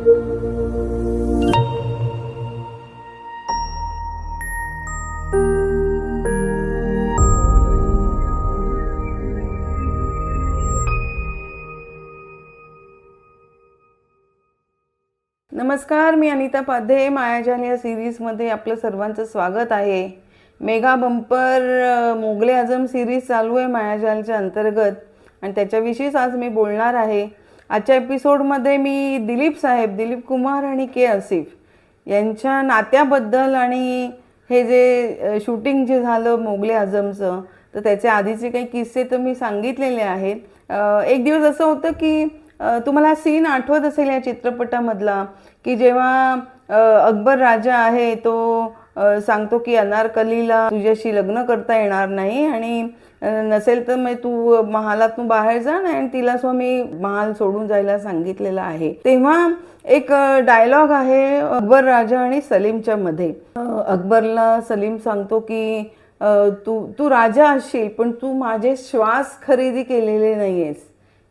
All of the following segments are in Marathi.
नमस्कार मी अनिता पाध्ये मायाजाल या सिरीजमध्ये आपलं सर्वांचं स्वागत आहे. Mega bumper Mughal-e Azam series चालू आहे मायाजालच्या अंतर्गत. आणि त्याच्याविषयीच आज मी बोलणार आहे. आजच्या एपिसोडमध्ये मी दिलीप साहेब दिलीप कुमार आणि के असिफ यांच्या नात्याबद्दल आणि हे जे शूटिंग जे झालं मोगले आझमचं तर त्याचे आधीचे काही किस्से तर मी सांगितलेले आहेत. एक दिवस असं होतं की तुम्हाला सीन आठवत असेल या चित्रपटामधला की जेव्हा अकबर राजा आहे तो सांगतो की अनारकलीला तुझ्याशी लग्न करता येणार नाही आणि नसेल तर मग तू महालातून बाहेर जा आणि तिला स्वामी महाल सोडून जायला सांगितलेलं आहे. तेव्हा एक डायलॉग आहे अकबर राजा आणि सलीमच्या मध्ये. अकबरला सलीम सांगतो की तू तू राजा असशील पण तू माझे श्वास खरेदी केलेले नाहीयेस.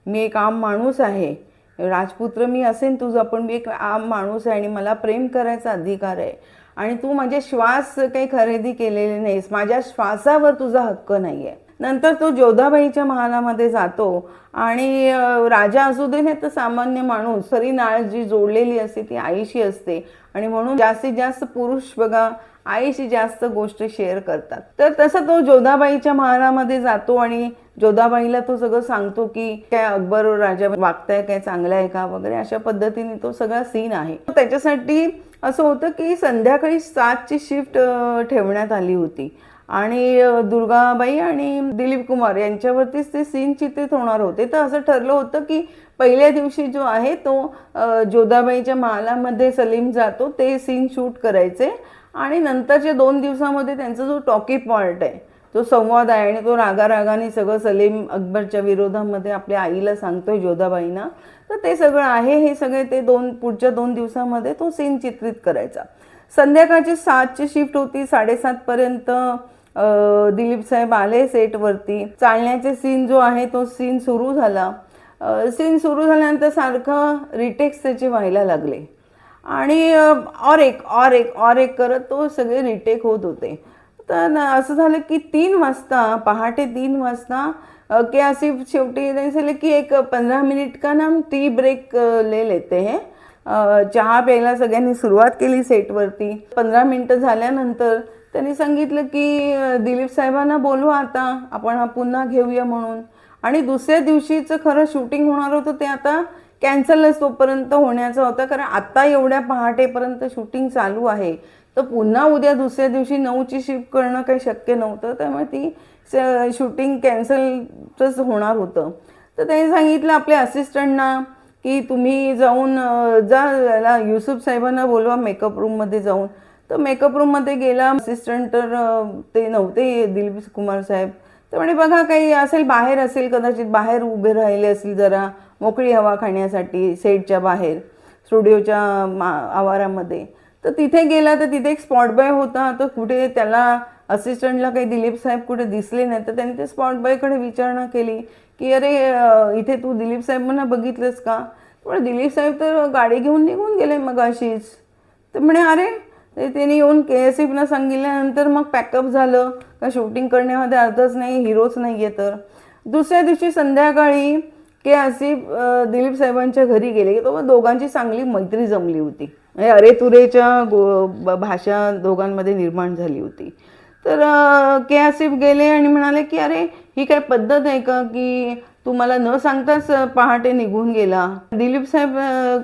मी एक आम माणूस आहे. राजपुत्र मी असेन तुझा पण मी एक आम माणूस आहे आणि मला प्रेम करायचा अधिकार आहे. आणि तू माझे श्वास काही खरेदी केलेले नाहीस. माझ्या श्वासावर तुझा हक्क नाही आहे नंतर तो जोधाबाईच्या महालामध्ये जातो आणि राजा असू दे नाही तर सामान्य माणूस. सरी नाळ जी जोडलेली असते ती आईशी असते. आणि म्हणून जास्तीत जास्त पुरुष बघा आईशी जास्त गोष्ट शेअर करतात. तर तसं तो जोधाबाईच्या महालामध्ये जातो आणि जोधाबाईला तो सगळं सांगतो की काय अकबर राजा वागताय काय चांगलं आहे का वगैरे अशा पद्धतीने तो सगळा सीन आहे. त्याच्यासाठी असं होतं की संध्याकाळी सातची शिफ्ट ठेवण्यात आली होती. आणि दुर्गाबाई आणि दिलीप कुमार यांच्यावरतीच ते सीन चित्रित होणार होते. तर असं ठरलं होतं की पहिल्या दिवशी जो आहे तो जोधाबाईच्या महालामध्ये सलीम जातो ते सीन शूट करायचे. आणि नंतरच्या दोन दिवसामध्ये त्यांचा जो टॉकी पॉइंट आहे तो संवाद आहे आणि तो रागारागाने सगळं सलीम अकबरच्या विरोधामध्ये आपल्या आईला सांगतोय जोधाबाईंना तर ते सगळं आहे हे सगळे ते दोन पुढच्या दोन दिवसामध्ये तो सीन चित्रित करायचा. संध्याकाळची सातची शिफ्ट होती साडेसातपर्यंत दिलीप साहेब आले सेटवरती. चालण्याचे सीन जो आहे तो सीन सुरू झाला. सीन सुरू झाल्यानंतर सारखं रिटेक्स त्याचे व्हायला लागले. आणि और एक और एक और एक करत तो सगळे रिटेक होत होते. तर असं झालं की तीन वाजता पहाटे तीन वाजता के असे शेवटी झालं की एक पंधरा मिनिट का ना हम टी ब्रेक ले लेते हैं. चहा प्यायला सगळ्यांनी सुरुवात केली सेटवरती पंधरा मिनटं झाल्यानंतर त्यांनी सांगितलं की दिलीप साहेबांना बोलवा आता आपण हा पुन्हा घेऊया म्हणून. आणि दुसऱ्या दिवशीचं खरं शूटिंग होणार होतं ते आता कॅन्सलच तोपर्यंत होण्याचं होतं. कारण आता एवढ्या पहाटेपर्यंत शूटिंग चालू आहे. तर पुन्हा उद्या दुसऱ्या दिवशी नऊची शिफ्ट करणं काही शक्य नव्हतं. त्यामुळे ती शूटिंग कॅन्सलच होणार होतं. तर त्यांनी सांगितलं आपल्या असिस्टंटना की तुम्ही जाऊन जा याला युसुफ साहेबांना बोलवा मेकअप रूममध्ये जाऊन. तर मेकअप रूममध्ये गेला. असिस्टंट तर ते नव्हते दिलीप कुमार साहेब. तर म्हणे बघा काही असेल बाहेर असेल कदाचित बाहेर उभे राहिले असेल जरा मोकळी हवा खाण्यासाठी सेटच्या बाहेर स्टुडिओच्या मा आवारामध्ये. तर तिथे गेला तर तिथे एक स्पॉट बॉय होता. तर कुठे त्याला असिस्टंटला काही दिलीप साहेब कुठे दिसले नाही तर त्यांनी ते स्पॉट बॉयकडे विचारणा केली की अरे इथे तू दिलीप साहेबांना बघितलंस का? पण दिलीप साहेब तर गाडी घेऊन निघून गेले मग अशीच तर म्हणे अरे ते त्यांनी येऊन के एस एफना सांगितल्यानंतर मग पॅकअप झालं. का शूटिंग करण्यामध्ये अर्थच नाही हिरोच नाही आहे तर. दुसऱ्या दिवशी संध्याकाळी के आसिफ दिलीप साहेबांच्या घरी गेले. तो दोघांची चांगली मैत्री जमली होती. म्हणजे अरे तुरेच्या गो भाषा दोघांमध्ये निर्माण झाली होती. तर के आसिफ गेले आणि म्हणाले की अरे ही काय पद्धत आहे का की तू मला न सांगताच पहाटे निघून गेला? दिलीप साहेब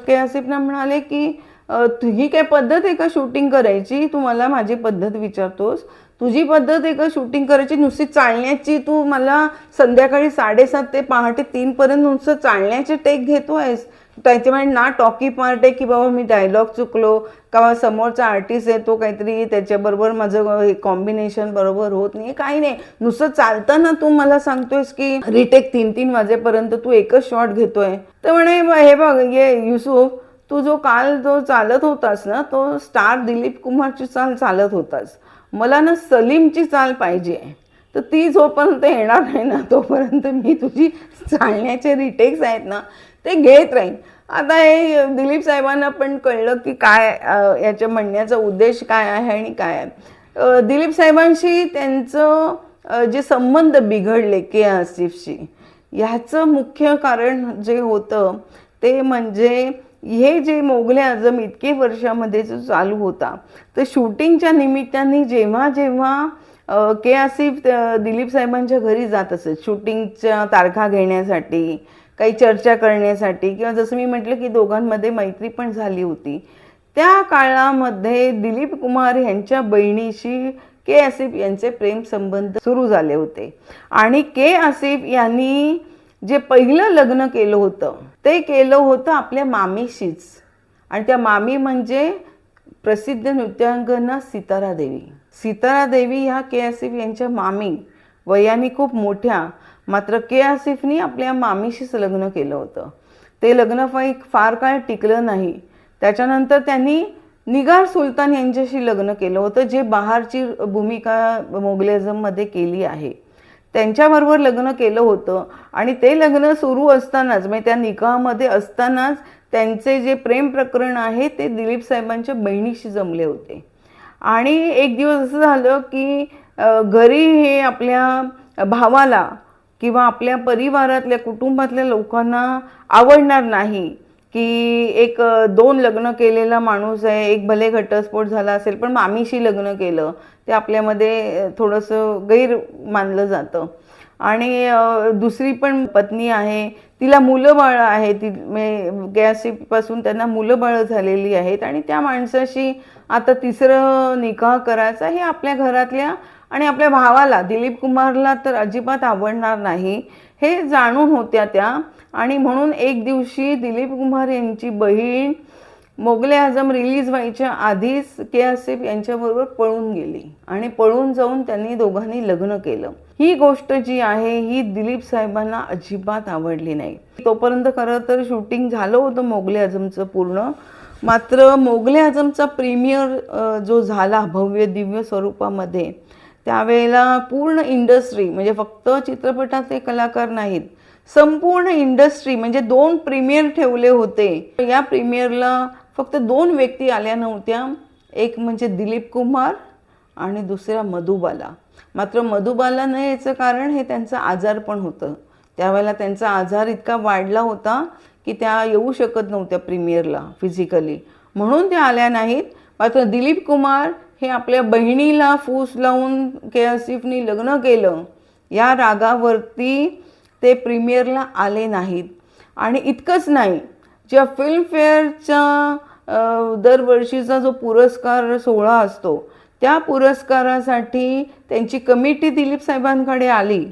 के आसिफना म्हणाले की ही काय पद्धत आहे का शूटिंग करायची? तू मला माझी पद्धत विचारतोस. तुझी पद्धत आहे का शूटिंग करायची नुसती चालण्याची तू मला संध्याकाळी साडेसात ते पहाटे तीनपर्यंत नुसतं चालण्याचे टेक घेतो आहेस त्याच्यामुळे ना टॉकी पार्ट आहे की बाबा मी डायलॉग चुकलो किंवा समोरचा आर्टिस्ट आहे तो काहीतरी त्याच्याबरोबर माझं कॉम्बिनेशन बरोबर होत नाही. काही नाही. नुसतं चालताना तू मला सांगतोयस की रिटेक तीन तीन वाजेपर्यंत तू एकच शॉट घेतोय. तर म्हणे हे बघ ये युसुफ तू जो काल जो चालत होतास ना तो स्टार दिलीप कुमारची चाल चालत होतास. मला ना सलीमची चाल पाहिजे. तर ती जोपर्यंत येणार नाही ना तोपर्यंत मी तुझी चालण्याचे रिटेक्स आहेत ना ते घेत राहीन. आता हे दिलीप साहेबांना पण कळलं की काय याच्या म्हणण्याचा उद्देश काय आहे आणि काय आहे. दिलीप साहेबांशी त्यांचं जे संबंध बिघडले के. आसिफशी ह्याचं मुख्य कारण जे होतं ते म्हणजे हे जे मोगले आजम इतके वर्षामध्ये जो चालू होता तर शूटिंगच्या निमित्ताने जेव्हा जेव्हा के आसिफ दिलीप साहेबांच्या घरी जात असत शूटिंगच्या तारखा घेण्यासाठी काही चर्चा करण्यासाठी किंवा जसं मी म्हटलं की दोघांमध्ये मैत्री पण झाली होती त्या काळामध्ये दिलीप कुमार यांच्या बहिणीशी के आसिफ यांचे प्रेम संबंध सुरू झाले होते. आणि के आसिफ यांनी जे पहिलं लग्न केलं होतं ते केलं होतं आपल्या मामीशीच. आणि त्या मामी म्हणजे प्रसिद्ध नृत्यांगना सितारा देवी. सितारा देवी ह्या के आसिफ यांच्या मामी. वयाने खूप मोठ्या. मात्र के आसिफनी आपल्या मामीशीच लग्न केलं होतं. ते लग्न फाई फार काळ टिकलं नाही. त्याच्यानंतर त्यांनी निगार सुलतान यांच्याशी लग्न केलं होतं जे बहारची भूमिका मोगलेझममध्ये केली आहे. त्यांच्याबरोबर लग्न केलं होतं. आणि ते लग्न सुरू असतानाच म्हणजे त्या निकाहामध्ये असतानाच त्यांचे जे प्रेम प्रकरण आहे ते दिलीप साहेबांच्या बहिणीशी जमले होते. आणि एक दिवस असं झालं की घरी हे आपल्या भावाला किंवा आपल्या परिवारातल्या कुटुंबातल्या लोकांना आवडणार नाही. की एक दोन लग्न केलेला माणूस आहे एक भले घटस्फोट झाला असेल पण मामीशी लग्न केलं ते आपल्यामध्ये थोडंसं गैर मानलं जातं. आणि दुसरी पण पत्नी आहे तिला मुलं बाळं आहे ती गॅसपासून त्यांना मुलं बाळं झालेली आहेत आणि त्या माणसाशी आता तिसरं निकाह करायचा हे आपल्या घरातल्या आणि आपल्या भावाला दिलीप कुमारला तर अजिबात आवडणार नाही. हे जाणून होत्या त्या. आणि म्हणून एक दिवशी दिलीप कुमार यांची बहीण मोगले आझम रिलीज व्हायच्या आधीच के आसिफ यांच्याबरोबर पळून गेली. आणि पळून जाऊन त्यांनी दोघांनी लग्न केलं. ही गोष्ट जी आहे ही दिलीप साहेबांना अजिबात आवडली नाही. तोपर्यंत खरं तर शूटिंग झालं होतं मोगले आझमचं पूर्ण. मात्र मोगले आझमचा प्रीमियर जो झाला भव्य दिव्य स्वरूपामध्ये त्यावेळेला पूर्ण इंडस्ट्री म्हणजे फक्त चित्रपटाचे कलाकार नाहीत संपूर्ण इंडस्ट्री म्हणजे दोन प्रीमियर ठेवले होते. या प्रीमियरला फक्त दोन व्यक्ती आल्या नव्हत्या. एक म्हणजे दिलीप कुमार आणि दुसरा मधुबाला. मात्र मधुबाला न याचं कारण हे त्यांचं आजार पण होतं. त्यावेळेला त्यांचा आजार इतका वाढला होता की त्या येऊ शकत नव्हत्या प्रीमियरला फिजिकली म्हणून त्या आल्या नाहीत. मात्र दिलीप कुमार हे आपल्या बहिणीला फूस लावून के आसिफनी लग्न केलं. या रागावरती ते प्रीमियरला आले नाहीत. आणि इतकंच नाही ज्या फिल्मफेअरच्या दरवर्षीचा जो पुरस्कार सोहळा असतो त्या पुरस्कारासाठी त्यांची कमिटी दिलीप साहेबांकडे आली.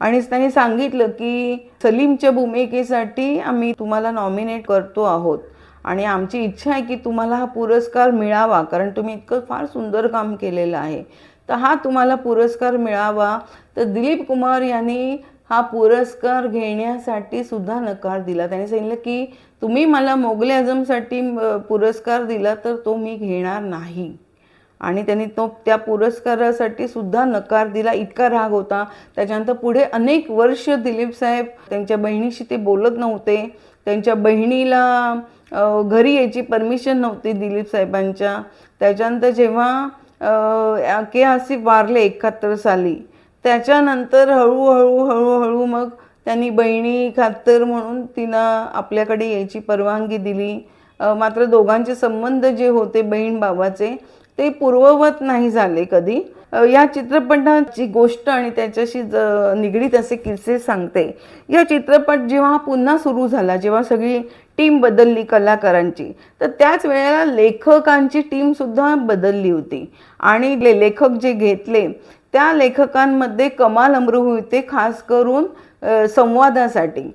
आणि त्यांनी सांगितलं की सलीमच्या भूमिकेसाठी आम्ही तुम्हाला नॉमिनेट करतो आहोत. आणि आमची इच्छा आहे की तुम्हाला हा पुरस्कार मिळावा कारण तुम्ही इतकं फार सुंदर काम केलेलं आहे. तर हा तुम्हाला पुरस्कार मिळावा. तर दिलीप कुमार यांनी हा पुरस्कार घेण्यासाठी सुद्धा नकार दिला. त्याने सांगितलं की तुम्ही मला मोगले आझमसाठी पुरस्कार दिला तर तो मी घेणार नाही. आणि त्यांनी तो त्या पुरस्कारासाठी सुद्धा नकार दिला. इतका राग होता. त्याच्यानंतर पुढे अनेक वर्ष दिलीप साहेब त्यांच्या बहिणीशी ते बोलत नव्हते. त्यांच्या बहिणीला घरी यायची परमिशन नव्हती दिलीप साहेबांच्या. त्याच्यानंतर जेव्हा के आसिफ वारले एकाहत्तर साली त्याच्यानंतर हळूहळू हळूहळू मग त्यांनी बहिणी खातर म्हणून तिला आपल्याकडे यायची परवानगी दिली. मात्र दोघांचे संबंध जे होते बहीण बाबाचे ते पूर्ववत नाही झाले कधी. या चित्रपटाची गोष्ट आणि त्याच्याशी ज- निगडीत असे किस्से सांगते. या चित्रपट जेव्हा पुन्हा सुरू झाला जेव्हा सगळी टीम बदलली कलाकारांची तर त्याच वेळेला लेखकांची टीमसुद्धा बदलली होती. आणि ले लेखक जे घेतले त्या लेखकांमध्ये कमाल अमरू होते खास करून संवादासाठी.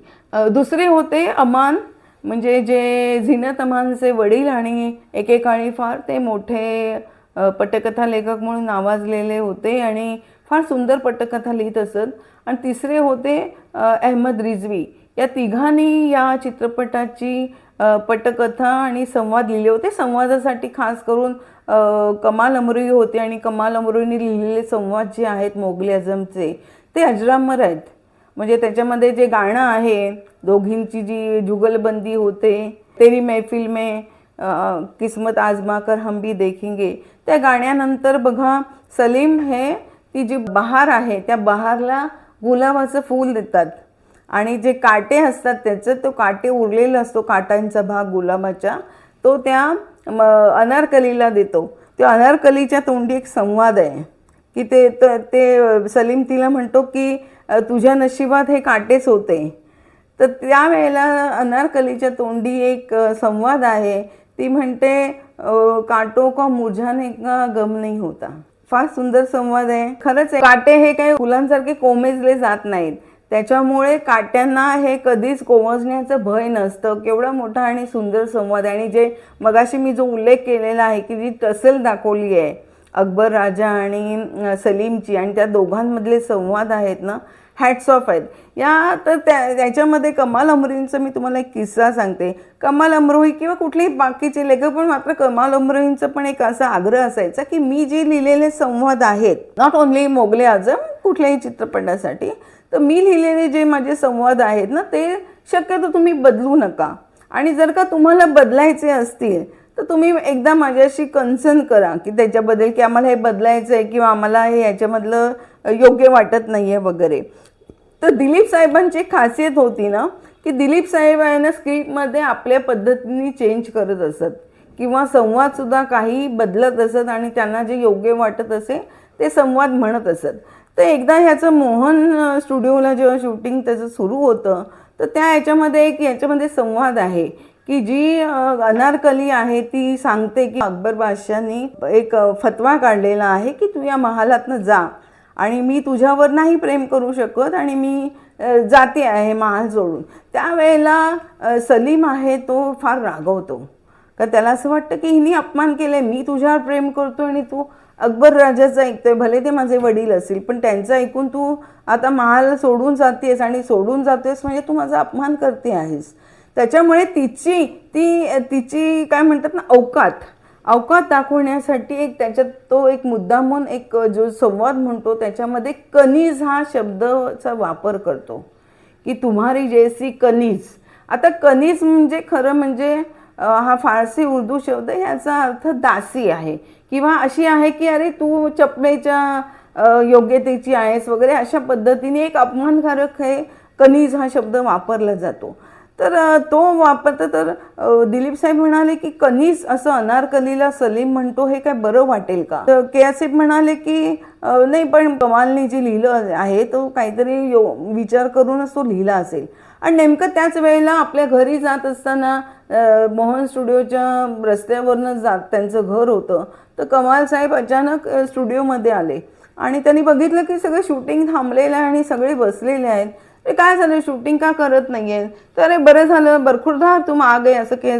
दुसरे होते अमान म्हणजे जे झिनत अमानचे वडील आणि एकेकाळी फार ते मोठे पटकथा लेखक म्हणून नावाजलेले होते आणि फार सुंदर पटकथा लिहित असत. आणि तिसरे होते अहमद रिजवी. या तिघांनी या चित्रपटाची पटकथा आणि संवाद लिहिले होते. संवादासाठी खास करून कमाल अमरोई होते आणि कमाल अमरोईने लिहिलेले संवाद जे आहेत मोगले आझमचे ते अजरामर आहेत. म्हणजे त्याच्यामध्ये जे गाणं आहे दोघींची जी जुगलबंदी होते तेरी मैफिल में किस्मत आजमा कर हम भी देखेंगे. त्या गाण्यानंतर बघा सलीम हे ती जी बहार आहे त्या बहारला गुलाबाचं फूल देतात. आणि जे काटे असतात त्याचं तो काटे उरलेला असतो काटांचा भाग गुलाबाच्या तो त्या म, अनारकलीला देतो. त्या अनारकलीच्या तोंडी एक संवाद आहे. की ते तर ते सलीम तिला म्हणतो की तुझ्या नशिबात हे काटेच होते. तर त्यावेळेला अनारकलीच्या तोंडी एक संवाद आहे. ती म्हणते काटो का मुरझाने का गम नाही होता. फार सुंदर संवाद आहे. खरंच काटे हे काही फुलांसारखे कोमेजले जात नाहीत. त्याच्यामुळे काट्यांना हे कधीच कोमजण्याचं भय नसतं. केवढा मोठा आणि सुंदर संवाद आहे. आणि जे मगाशी मी जो उल्लेख केलेला आहे की जी टसल दाखवली आहे अकबर राजा आणि सलीमची आणि त्या दोघांमधले संवाद आहेत ना हॅट्स ऑफ आहेत. या तर त्या त्याच्यामध्ये कमाल अमरोहींचं मी तुम्हाला एक किस्सा सांगते. कमाल अमरोही किंवा कुठलेही बाकीचे लेखक पण मात्र कमाल अमरोहींचं पण एक असा आग्रह असायचा की मी जे लिहिलेले संवाद आहेत नॉट ओन्ली मोगले आजम कुठल्याही चित्रपटासाठी तर मी लिहिलेले जे माझे संवाद आहेत ना ते शक्यतो तुम्ही बदलू नका. आणि जर का तुम्हाला बदलायचे असतील तर तुम्ही एकदा माझ्याशी कन्सर्न करा की त्याच्याबद्दल की आम्हाला हे बदलायचं आहे किंवा आम्हाला हे याच्यामधलं योग्य वाटत नाही आहे वगैरे. तर दिलीप साहेबांची खासियत होती ना की दिलीप साहेब आहे ना स्क्रिप्टमध्ये आपल्या पद्धतीने चेंज करत असत. किंवा संवादसुद्धा काही बदलत असत आणि त्यांना जे योग्य वाटत असे ते संवाद म्हणत असत. तर एकदा ह्याचं मोहन स्टुडिओला जेव्हा शूटिंग त्याचं सुरू होतं तर त्या ह्याच्यामध्ये एक याच्यामध्ये संवाद आहे की जी अनारकली आहे ती सांगते की अकबर बादशाहनी एक फतवा काढलेला आहे की तू या महालातनं जा आणि मी तुझ्यावर नाही प्रेम करू शकत आणि मी जाते आहे महाल सोडून त्यावेळेला सलीम आहे तो फार रागवतो. का त्याला असं वाटतं की हिने अपमान केलाय मी तुझ्यावर प्रेम करतो आणि तू अकबर राजाचं ऐकतोय भले ते माझे वडील असतील पण त्यांचं ऐकून तू आता महाल सोडून जातेस आणि सोडून जातेस म्हणजे तू माझा अपमान करते आहेस. त्याच्यामुळे तिची ती तिची काय म्हणतात ना अवकात अवकात दाखवण्यासाठी एक त्याच्यात तो एक मुद्दा म्हणून एक जो संवाद म्हणतो त्याच्यामध्ये कनीज हा शब्दाचा वापर करतो. की तुम्हारी जैसी कनीज. आता कनीज म्हणजे खरं म्हणजे हा फारसी उर्दू शब्द आहे, याचा अर्थ दासी आहे. किंवा अशी आहे की अरे तू चपलेच्या योग्यतेची आहेस वगैरे अशा पद्धतीने एक अपमानकारक हे कनीज हा शब्द वापरला जातो. तर तो वापरता. तर दिलीप साहेब म्हणाले की कनीज असं अनारकलीला सलीम म्हणतो हे काय बरं वाटेल का? तर के आसिफ म्हणाले की नाही पण कमालने जे लिहिलं आहे तो काहीतरी यो विचार करूनच तो लिहिला असेल. आणि नेमकं त्याच वेळेला आपल्या घरी जात असताना मोहन स्टुडिओच्या रस्त्यावरनं जात त्यांचं घर होतं. तर कमाल साहेब अचानक स्टुडिओमध्ये आले. आणि त्यांनी बघितलं की सगळं शूटिंग थांबलेलं आहे आणि सगळे बसलेले आहेत. काय झालं? शूटिंग का करत नाहीये? तर अरे बरं झालं. बरखुरदार तुम आ आहे असं के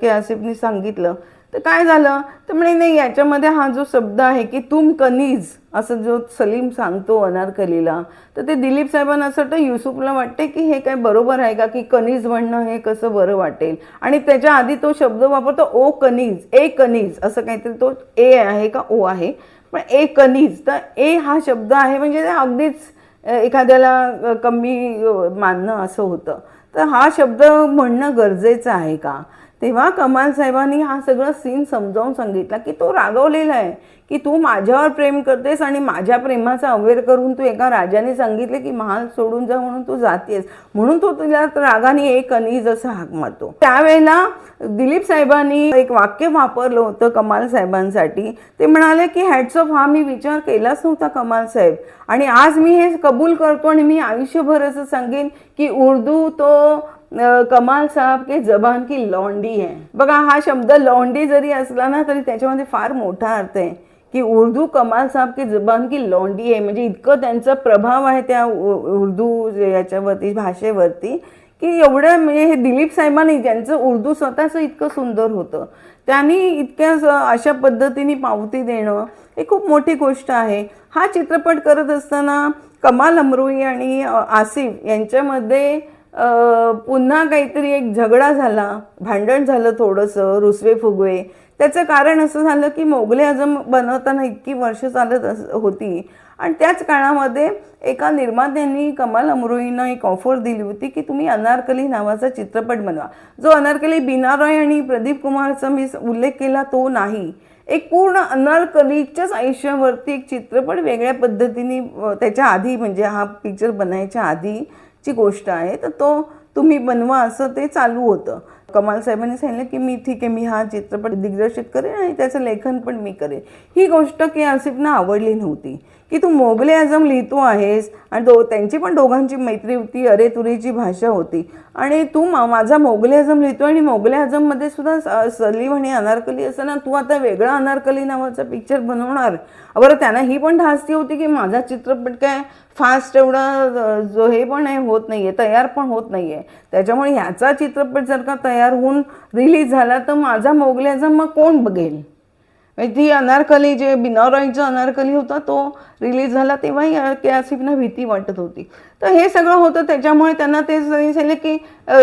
के आसिफनी सांगितलं. तर काय झालं? तर म्हणे नाही याच्यामध्ये हा जो शब्द आहे की तुम कनीज असं जो सलीम सांगतो अनारकलीला तर ते दिलीप साहेबांना असं वाटतं युसुफला वाटते की हे काय बरोबर आहे का? की कनीज म्हणणं हे कसं बरं वाटेल? आणि त्याच्या आधी तो शब्द वापरतो ओ कनीज ए कनीज असं काहीतरी तो ए आहे का ओ आहे? पण ए कनीज तर ए हा शब्द आहे म्हणजे ते अगदीच एखाद्याला कमी मानणं असं होतं. तर हा शब्द म्हणणं गरजेचं आहे का? तेव्हा कमाल साहेबांनी हा सगळं सीन समजावून सांगितला की तो रागवलेला आहे की तू माझ्यावर प्रेम करतेस आणि माझ्या प्रेमाचा अवेर करून तू एका राजाने सांगितले की महाल सोडून जा म्हणून तू जातेस म्हणून तो तुला रागाने एक अनीज असं हाक मारतो. त्यावेळेला दिलीप साहेबांनी एक वाक्य वापरलं होतं कमाल साहेबांसाठी. ते म्हणाले की हॅट्सअप ऑफ हा मी विचार केलाच नव्हता कमाल साहेब. आणि आज मी हे कबूल करतो आणि मी आयुष्यभर असं सांगेन की उर्दू तो कमाल साहब के जबान की लॉन्डी है। बघा हा शब्द लॉन्डी जरी असला ना तरी त्याच्यामध्ये फार मोठा अर्थ आहे की उर्दू कमाल साहब की जबान की लॉन्डी आहे. म्हणजे इतकं त्यांचा प्रभाव आहे त्या उर्दू याच्यावरती भाषेवरती की एवढं म्हणजे हे दिलीप साहेबांनी ज्यांचं उर्दू स्वतःचं इतकं सुंदर होतं त्यांनी इतक्या अशा पद्धतीने पावती देणं हे खूप मोठी गोष्ट आहे. हा चित्रपट करत असताना कमाल अमरोई आणि आसिफ यांच्यामध्ये पुन्हा काहीतरी एक झगडा झाला. भांडण झालं थोडंसं रुसवे फुगवे. त्याचं कारण असं झालं की मोगले आजम बनवताना इतकी वर्ष चालत अस होती. आणि त्याच काळामध्ये एका निर्मात्यांनी कमाल अमरोहींना एक ऑफर दिली होती की तुम्ही अनारकली नावाचा चित्रपट बनवा. जो अनारकली बीना रॉय आणि प्रदीप कुमारचा मी उल्लेख केला तो नाही. एक पूर्ण अनारकलीच्याच आयुष्यावरती एक चित्रपट वेगळ्या पद्धतीने त्याच्या आधी म्हणजे हा पिक्चर बनायच्या आधी ची गोष्ट आहे तर तो तुम्ही बनवा असं ते चालू होतं. कमाल साहेबांनी सांगितलं की मी ठीक आहे मी हा चित्रपट दिग्दर्शित करेन आणि त्याचं लेखन पण मी करेन. ही गोष्ट के आसिफना आवडली नव्हती. की तू मोगले आझम लिहितो आहेस आणि दो त्यांची पण दोघांची मैत्री होती अरे तुरीची भाषा होती. आणि तू मा माझा मोगले आझम लिहितो आणि मोगले आझममध्ये सुद्धा सलीम आणि अनारकली असं ना तू आता वेगळा अनारकली नावाचा पिक्चर बनवणार. बरं त्यांना ही पण धास्ती होती की माझा चित्रपट काय फास्ट एवढा जो हे पण आहे होत नाही आहे तयार पण होत नाही आहे त्याच्यामुळे ह्याचा चित्रपट जर का तयार होऊन रिलीज झाला तर माझा मोगल्याचा मग कोण बघेल? म्हणजे ती अनारकली जे बिनावराईचा अनारकली होता तो रिलीज झाला तेव्हाही के आसिफना भीती वाटत होती. तर हे सगळं होतं त्याच्यामुळे त्यांना ते सांगितलं की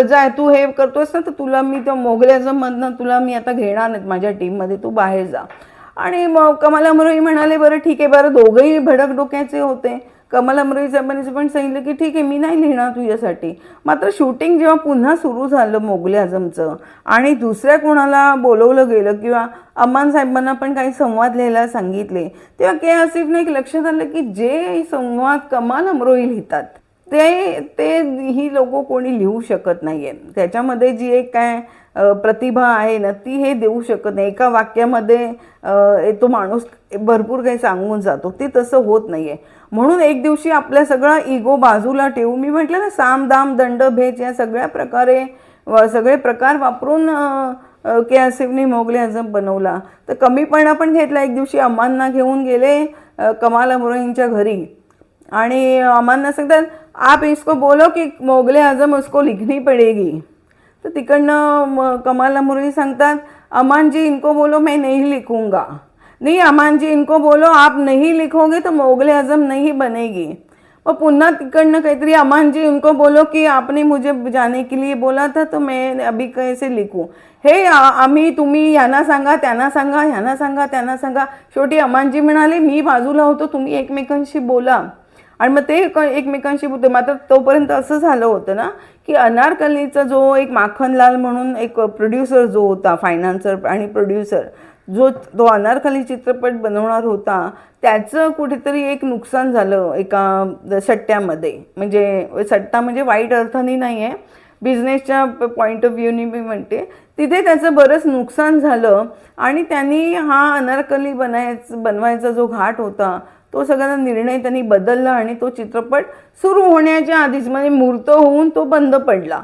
जाय तू हे करतोस ना तर तुला मी त्या मोगल्याचं मधनं तुला मी आता घेणार नाहीत माझ्या टीममध्ये तू बाहेर जा. आणि मग कमला अमरोही म्हणाले बरं ठीक आहे बरं. दोघंही भडक डोक्याचे होते. कमल अमरवी साहेबांनी पण सांगितलं की ठीक आहे मी नाही लिहिणार तुझ्यासाठी. मात्र शूटिंग जेव्हा पुन्हा सुरू झालं मोगले आझमचं आणि दुसऱ्या कोणाला बोलवलं गेलं किंवा अम्मान साहेबांना पण काही संवाद लिहायला सांगितले तेव्हा के आसिफने एक लक्षात आलं की जे संवाद कमाल अमरोही लिहितात ते ते ही लोक कोणी लिहू शकत नाहीये. त्याच्यामध्ये जी एक काय प्रतिभा आहे ना ती हे देऊ शकत नाही. एका वाक्यामध्ये तो माणूस भरपूर काही सांगून जातो. ते तसं होत नाहीये. म्हणून एक दिवशी आपल्या सगळा इगो बाजूला ठेवू मी म्हटलं ना साम दाम दंड भेद या सगळ्या प्रकारे व सगळे प्रकार वापरून के आसिफने मोगले आझम बनवला. तर कमीपणा पण घेतला. एक दिवशी अम्मांना घेऊन गेले कमाल अमरोहींच्या घरी. आणि अम्मांना सांगतात आप इसको बोलो की मोगले आजम उसको लिखनी पड़ेगी. तर तिकडनं कमाल अमरोही सांगतात अमान जी इनको बोलो मैं नहीं लिखूंगा. नहीं अमान जी इनको बोलो आप नहीं लिखोगे तो मोगले आजम नहीं बनेगी। मग पुन्हा तिकडनं काहीतरी अमान जी उनको बोलो की आपने मुझे जाने के लिए बोला था तो मैं अभी कैसे लिखू? हे आम्ही तुम्ही यांना सांगा त्यांना सांगा ह्यांना सांगा त्यांना सांगा। शेवटी अमानजी म्हणाले मी बाजूला होतो तुम्ही एकमेकांशी बोला। आणि मग ते एकमेकांशी बोलते. मात्र तोपर्यंत असं झालं होतं ना की अनारकलीचा जो एक माखनलाल म्हणून एक प्रोड्युसर जो होता फायनान्सर आणि प्रोड्युसर जो तो अनारकली चित्रपट बनवणार होता त्याचं कुठेतरी एक नुकसान झालं एका सट्ट्यामध्ये. म्हणजे सट्टा म्हणजे वाईट अर्थाने नाही आहे बिझनेसच्या पॉईंट ऑफ व्ह्यूनी मी म्हणते. तिथे त्याचं बरंच नुकसान झालं आणि त्यांनी हा अनारकली बनायच बनवायचा जो घाट होता तो सगळा निर्णय त्यांनी बदलला आणि तो चित्रपट सुरू होण्याच्या आधीच म्हणजे मूर्त होऊन तो बंद पडला.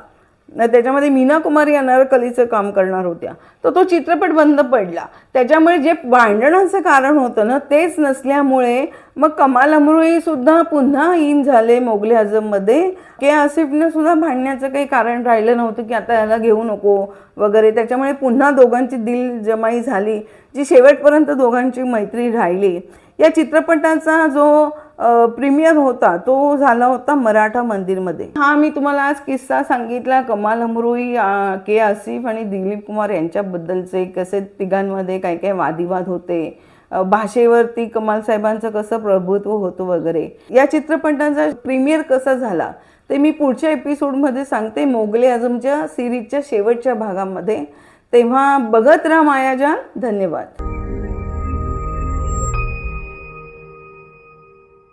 त्याच्यामध्ये मीना कुमारी अनारकलीचं काम करणार होत्या. तर तो चित्रपट बंद पडला. त्याच्यामुळे जे भांडणाचं कारण होतं ना तेच नसल्यामुळे मग कमाल अमरोही सुद्धा पुन्हा इन झाले मोगले आझममध्ये. के आसिफनं सुद्धा भांडण्याचं काही कारण राहिलं नव्हतं की आता याला घेऊ नको वगैरे. त्याच्यामुळे पुन्हा दोघांची दिल जमाई झाली जी शेवटपर्यंत दोघांची मैत्री राहिली. या चित्रपटाचा जो प्रीमियर होता तो झाला होता मराठा मंदिरमध्ये. हा मी तुम्हाला आज किस्सा सांगितला. कमाल अमरोही के. आसिफ आणि दिलीप कुमार यांच्याबद्दलचे कसे तिघांमध्ये काय काय वादिवाद होते भाषेवरती कमाल साहेबांचं कसं प्रभुत्व होतं वगैरे. या चित्रपटाचा प्रीमियर कसा झाला ते मी पुढच्या एपिसोडमध्ये सांगते. मोगले आजमच्या सिरीजच्या शेवटच्या भागामध्ये. तेव्हा बघत राहा मायाजान. धन्यवाद.